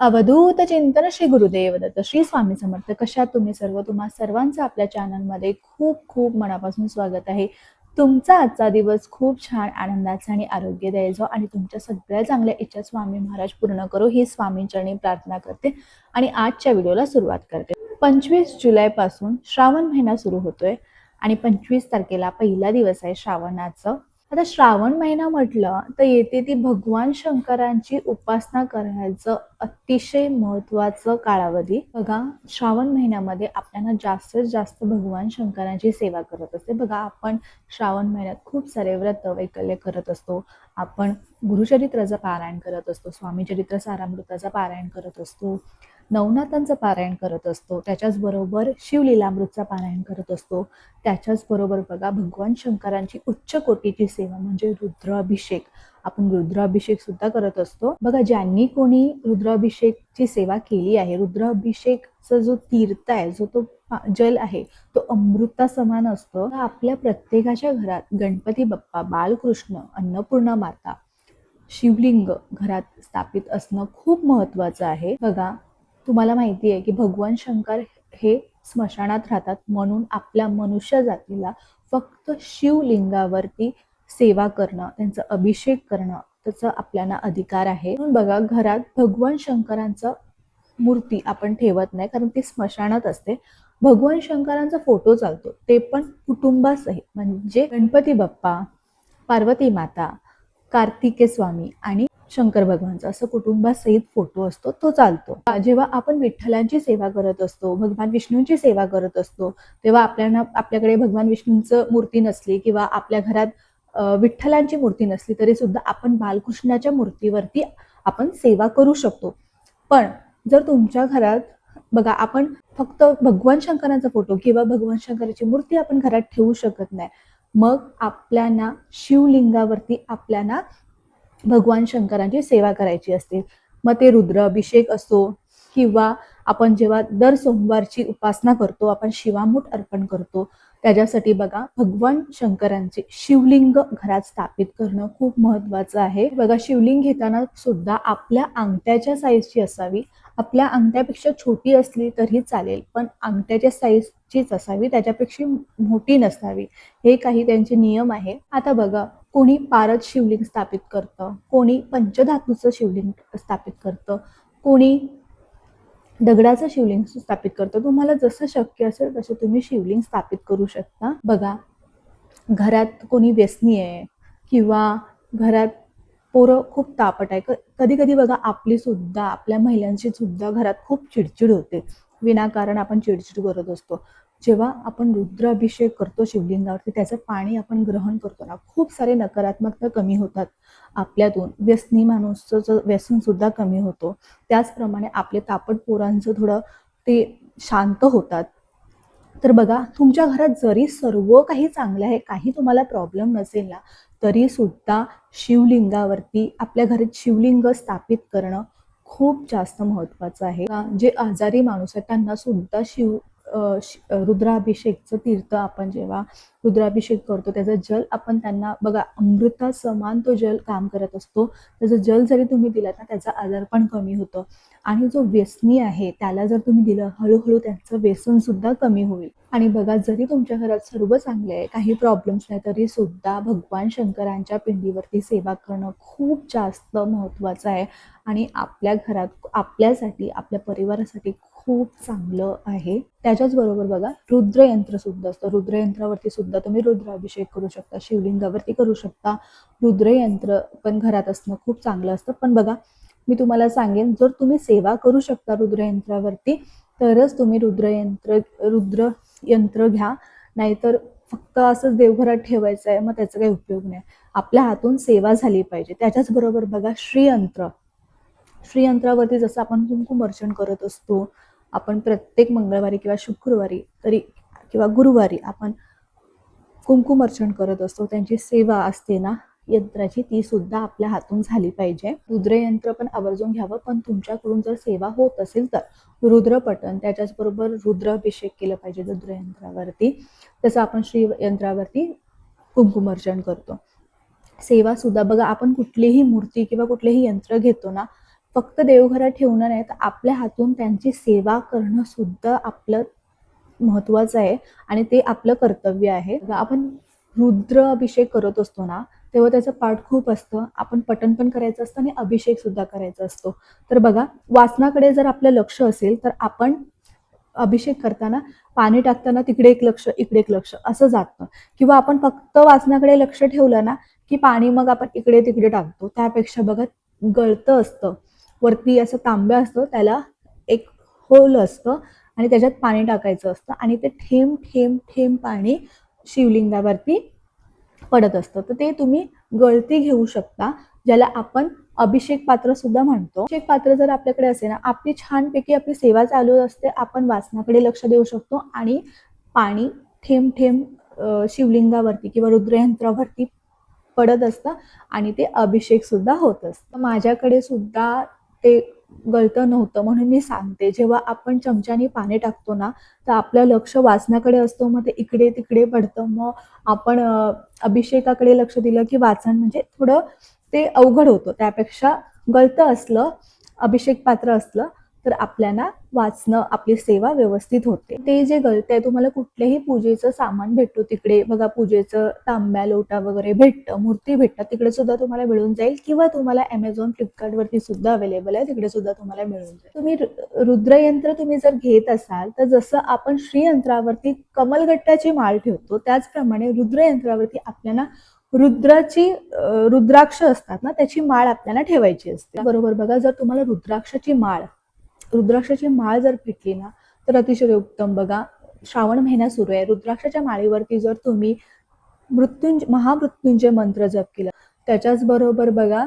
अवधूत चिंतन श्री गुरुदेव दत्त श्री स्वामी समर्थ कशा तुम्ही सर्व? तुम्हा सर्वांचं आपल्या चॅनलमध्ये खूप खूप मनापासून स्वागत आहे. तुमचा आजचा दिवस खूप छान आनंदाचा आणि आरोग्यदायी जाओ आणि तुमच्या सगळ्या चांगल्या इच्छा स्वामी महाराज पूर्ण करो ही स्वामींचरणी प्रार्थना करते आणि आजच्या व्हिडिओला सुरुवात करते. पंचवीस जुलैपासून श्रावण महिना सुरू होतोय आणि पंचवीस तारखेला पहिला दिवस आहे श्रावणाचं. आता श्रावण महिना म्हटलं तर येते ती भगवान शंकरांची उपासना करायचं अतिशय महत्वाचं कालावधी. बघा श्रावण महिन्यामध्ये आपल्याला जास्तीत जास्त भगवान शंकरांची सेवा करत असते. बघा आपण श्रावण महिन्यात खूप सारे व्रत वैकल्य करत असतो. आपण गुरुचरित्राचं पारायण करत असतो स्वामी चरित्र सारामृताचं पारायण करत असतो. नवनाथांचं पारायण करत असतो. त्याच्याचबरोबर शिवलीलामृतचं पारायण करत असतो. त्याच्याच बरोबर बघा भगवान शंकरांची उच्च कोटीची सेवा म्हणजे रुद्राभिषेक. आपण रुद्राभिषेक सुद्धा करत असतो. बघा ज्यांनी कोणी रुद्राभिषेकची सेवा केली आहे रुद्राभिषेकचा जो तीर्थ आहे जो तो जल आहे तो अमृता समान असतो आपल्या प्रत्येकाच्या घरात गणपती बाप्पा बालकृष्ण अन्नपूर्णा माता शिवलिंग घरात स्थापित असणं खूप महत्वाचं आहे. बघा तुम्हाला माहिती आहे की भगवान शंकर हे स्मशानात राहतात म्हणून आपल्या मनुष्य जातीला फक्त शिवलिंगावरती सेवा करणं त्यांचा अभिषेक करणं त्याचा आपल्याला अधिकार आहे. म्हणून बघा घरात भगवान शंकरांचं मूर्ती आपण ठेवत नाही कारण ती स्मशानात असते. भगवान शंकरांचा फोटो चालतो ते पण कुटुंबासहित. म्हणजे गणपती बाप्पा पार्वती माता कार्तिके स्वामी आणि शंकर भगवानचा असं कुटुंबासहित फोटो असतो तो चालतो. जेव्हा आपण विठ्ठलांची सेवा करत असतो भगवान विष्णूंची सेवा करत असतो तेव्हा आपल्याला आपल्याकडे भगवान विष्णूंचं मूर्ती नसली किंवा आपल्या घरात विठ्ठलांची मूर्ती नसली तरी सुद्धा आपण बालकृष्णाच्या मूर्तीवरती आपण सेवा करू शकतो. पण जर तुमच्या घरात बघा आपण फक्त भगवान शंकरांचा फोटो किंवा भगवान शंकराची मूर्ती आपण घरात ठेवू शकत नाही मग आपल्याला शिवलिंगावरती आपल्याला भगवान शंकरांची सेवा करायची असते. मग ते रुद्र अभिषेक असो किंवा आपण जेव्हा दर सोमवारची उपासना करतो आपण शिवामूठ अर्पण करतो त्याच्यासाठी बघा भगवान शंकरांचे शिवलिंग घरात स्थापित करणं खूप महत्वाचं आहे. बघा शिवलिंग घेताना सुद्धा आपल्या अंगठ्याच्या साईजची असावी. आपल्या अंगठ्यापेक्षा छोटी असली तरी चालेल पण अंगठ्याच्या साईजचीच असावी त्याच्यापेक्षा मोठी नसावी. हे काही त्यांचे नियम आहे. आता बघा कोणी पारद शिवलिंग स्थापित करतं कोणी पंचधातूचं शिवलिंग स्थापित करतं कोणी दगडाचं शिवलिंग स्थापित करतो. तुम्हाला जसं शक्य असेल तसं तुम्ही शिवलिंग स्थापित करू शकता. बघा घरात कोणी व्यसनी आहे किंवा घरात पोरं खूप तापट आहे. कधी कधी बघा आपली सुद्धा आपल्या महिलांची सुद्धा घरात खूप चिडचिड होते. विनाकारण आपण चिडचिड करत असतो. जेव्हा आपण रुद्राभिषेक करतो शिवलिंगावरती त्याचं पाणी आपण ग्रहण करतो ना खूप सारे नकारात्मकता कमी होतात. आपल्यातून व्यसनी माणूसचं व्यसन सुद्धा कमी होतो. त्याचप्रमाणे आपले तापट पोरांचं थोडं ते शांत होतात. तर बघा तुमच्या घरात जरी सर्व काही चांगलं आहे काही तुम्हाला प्रॉब्लेम नसेल ना तरी सुद्धा शिवलिंगावरती आपल्या घरात शिवलिंग स्थापित करणं खूप जास्त महत्त्वाचं आहे. जे आजारी माणूस आहेत त्यांना सुद्धा शिव रुद्राभिषेकचं तीर्थ आपण जेव्हा रुद्राभिषेक करतो त्याचं जल आपण त्यांना बघा अमृता समान तो जल काम करत असतो त्याचं जल जरी तुम्ही दिलात ना त्याचा आजार पण कमी होतं. आणि जो व्यसनी आहे त्याला जर तुम्ही दिलं हळूहळू त्यांचं व्यसन सुद्धा कमी होईल. आणि बघा जरी तुमच्या घरात सर्व चांगले आहे काही प्रॉब्लेम्स नाही तरी सुद्धा भगवान शंकरांच्या पिंडीवरती सेवा करणं खूप जास्त महत्त्वाचं आहे. आणि आपल्या घरात आपल्यासाठी आपल्या परिवारासाठी खूप चांगलं आहे. त्याच्याच बरोबर बघा रुद्रयंत्र सुद्धा असतं. रुद्रयंत्रावरती सुद्धा तुम्ही रुद्राभिषेक करू शकता शिवलिंगावरती करू शकता. रुद्रयंत्र पण घरात असणं खूप चांगलं असतं. पण बघा मी तुम्हाला सांगेन जर तुम्ही सेवा करू शकता रुद्रयंत्रावरती तरच तुम्ही रुद्रयंत्र रुद्र यंत्र घ्या. नाहीतर फक्त असंच देवघरात ठेवायचं आहे मग त्याचा काही उपयोग नाही. आपल्या हातून सेवा झाली पाहिजे. त्याच्याच बरोबर बघा श्रीयंत्र. श्रीयंत्रावरती जसं आपण कुंकुम अर्चन करत असतो आपण प्रत्येक मंगळवारी किंवा शुक्रवारी तरी किंवा गुरुवारी आपण कुंकुम अर्चन करत असतो. त्यांची सेवा असते ना यंत्राची ती सुद्धा आपल्या हातून झाली पाहिजे. रुद्रयंत्र पण आवर्जून घ्यावं पण तुमच्याकडून जर सेवा होत असेल तर. रुद्रपटन त्याच्याचबरोबर रुद्राभिषेक केलं पाहिजे रुद्रयंत्रावरती. तसं आपण श्री यंत्रावरती कुंकुमर्चन करतो. सेवा सुद्धा बघा आपण कुठलीही मूर्ती किंवा कुठलेही यंत्र घेतो ना फक्त देवघरात ठेवणं नाही तर आपल्या हातून त्यांची सेवा करणं सुद्धा आपलं महत्वाचं आहे आणि ते आपलं कर्तव्य आहे. आपण रुद्र अभिषेक करत असतो ना तेव्हा त्याचं पाठ खूप असतं. आपण पठण पण करायचं असतं आणि अभिषेक सुद्धा करायचा असतो. तर बघा वाचनाकडे जर आपलं लक्ष असेल तर आपण अभिषेक करताना पाणी टाकताना तिकडे एक लक्ष इकडे एक लक्ष असं जातं किंवा आपण फक्त वाचनाकडे लक्ष ठेवलं ना की पाणी मग आपण इकडे तिकडे टाकतो. त्यापेक्षा बघा गळतं असतं. वरती असं तांब्या असतो त्याला एक होल असतं आणि त्याच्यात पाणी टाकायचं असतं आणि ते थेंब थेंब थेंब पाणी शिवलिंगावरती पडत असतं. तर ते तुम्ही गळती घेऊ शकता ज्याला आपण अभिषेक पात्र सुद्धा म्हणतो. अभिषेक पात्र जर आपल्याकडे असेल ना आपली छानपैकी आपली सेवा चालू असते आपण वाचनाकडे लक्ष देऊ शकतो आणि पाणी थेंब थेंब शिवलिंगावरती किंवा रुद्रयंत्रावरती पडत असतं आणि ते अभिषेक सुद्धा होत असतं. माझ्याकडे सुद्धा ते गळतं नव्हतं म्हणून मी सांगते. जेव्हा आपण चमच्याने पाणी टाकतो ना तर आपलं लक्ष वाचनाकडे असतो मग ते इकडे तिकडे पडतं. मग आपण अभिषेकाकडे लक्ष दिलं की वाचन म्हणजे थोडं ते अवघड होतं. त्यापेक्षा गळतं असलं अभिषेक पात्र असलं तर आपल्याला वाचणं आपली सेवा व्यवस्थित होते. ते जे गळते आहे तुम्हाला कुठल्याही पूजेचं सामान भेटतो तिकडे. बघा पूजेचं तांब्या लोटा वगैरे भेटतं मूर्ती भेटतात. तिकडे सुद्धा तुम्हाला मिळून जाईल किंवा तुम्हाला अमेझॉन फ्लिपकार्ट वरती सुद्धा अवेलेबल आहे. तिकडे सुद्धा तुम्हाला मिळून जाईल. तुम्ही रुद्रयंत्र तुम्ही जर घेत असाल तर जसं आपण श्रीयंत्रावरती कमलगट्ट्याची माळ ठेवतो त्याचप्रमाणे रुद्रयंत्रावरती आपल्याला रुद्राची रुद्राक्ष असतात ना त्याची माळ आपल्याला ठेवायची असते. बरोबर बघा जर तुम्हाला रुद्राक्षाची माळ रुद्राक्षाची माळ जर फिटली ना तर अतिशय उत्तम. बघा श्रावण महिना सुरू आहे. रुद्राक्षाच्या माळीवरती जर तुम्ही मृत्युंज महामृत्युंजय मंत्र जप केला त्याच्याच बरोबर बघा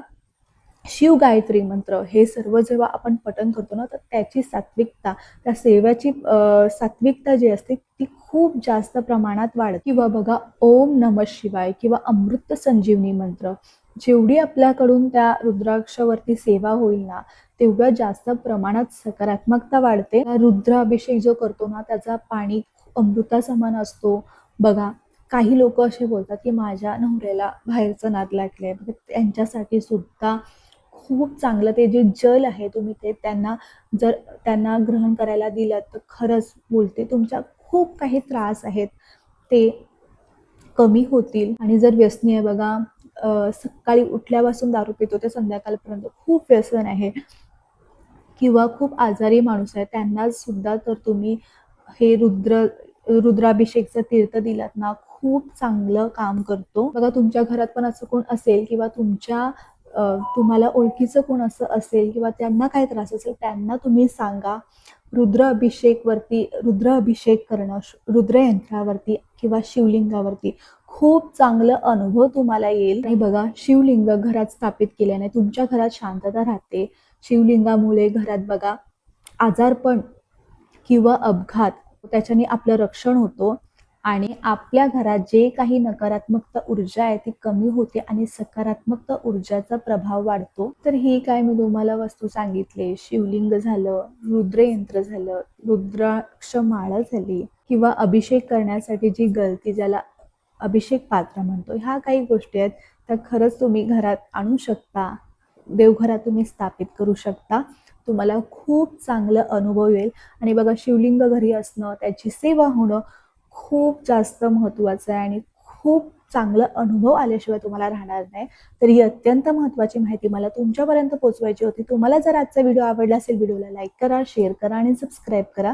शिव गायत्री मंत्र. हे सर्व जेव्हा आपण पठन करतो ना तर त्याची सात्विकता त्या सेव्याची सात्विकता जी असते ती खूप जास्त प्रमाणात वाढते. किंवा बघा ओम नम शिवाय किंवा अमृत संजीवनी मंत्र. जेवढी आपल्याकडून त्या रुद्राक्षावरती सेवा होईल ना तेवढ्या जास्त प्रमाणात सकारात्मकता वाढते. रुद्राभिषेक जो करतो ना त्याचा पाणी अमृता समान असतो. बघा काही लोक असे बोलतात की माझ्या नवऱ्याला बाहेरचं नाद लागलंय. म्हणजे त्यांच्यासाठी सुद्धा खूप चांगलं ते जे जल आहे तुम्ही ते त्यांना जर त्यांना ग्रहण करायला दिलं तर खरंच बोलते तुमच्या खूप काही त्रास आहेत. ते कमी होतील. आणि जर व्यसनी आहे बघा सकाळी उठल्यापासून दारू पितो ते संध्याकाळपर्यंत. खूप व्यसन आहे. किंवा खूप आजारी माणूस आहे. त्यांना सुद्धा तर तुम्ही हे रुद्र रुद्राभिषेकचं तीर्थ दिलात ना खूप चांगलं काम करतो. बघा तुमच्या घरात पण असं कोण असेल किंवा तुमच्या तुम्हाला ओळखीचं कोण असं असेल किंवा त्यांना काय त्रास असेल त्यांना तुम्ही सांगा. रुद्र अभिषेक वरती रुद्र अभिषेक करणं रुद्रयंत्रावरती किंवा शिवलिंगावरती खूप चांगलं अनुभव तुम्हाला येईल. आणि बघा शिवलिंग घरात स्थापित केल्याने तुमच्या घरात शांतता राहते. शिवलिंगामुळे घरात बघा आजारपण किंवा अपघात त्याच्याने आपलं रक्षण होतो. आणि आपल्या घरात जे काही नकारात्मकता ऊर्जा आहे ती कमी होते आणि सकारात्मकता ऊर्जाचा प्रभाव वाढतो. तर ही काय मी तुम्हाला वस्तू सांगितले. शिवलिंग झालं रुद्रयंत्र झालं रुद्राक्ष माळा झाली किंवा अभिषेक करण्यासाठी जी गलती ज्याला अभिषेक पात्र म्हणतो. ह्या काही गोष्टी आहेत त्या खरंच तुम्ही घरात आणू शकता. देवघरात तुम्ही स्थापित करू शकता. तुम्हाला खूप चांगलं अनुभव येईल. आणि बघा शिवलिंग घरी असणं त्याची सेवा होणं खूप जास्त महत्त्वाचं आहे आणि खूप चांगला अनुभव आल्याशिवाय तुम्हाला राहणार नाही. तर ही अत्यंत महत्त्वाची माहिती मला तुमच्यापर्यंत पोहोचवायची होती. तुम्हाला जर आजचा व्हिडिओ आवडला असेल व्हिडिओला लाईक करा शेअर करा आणि सबस्क्राईब करा.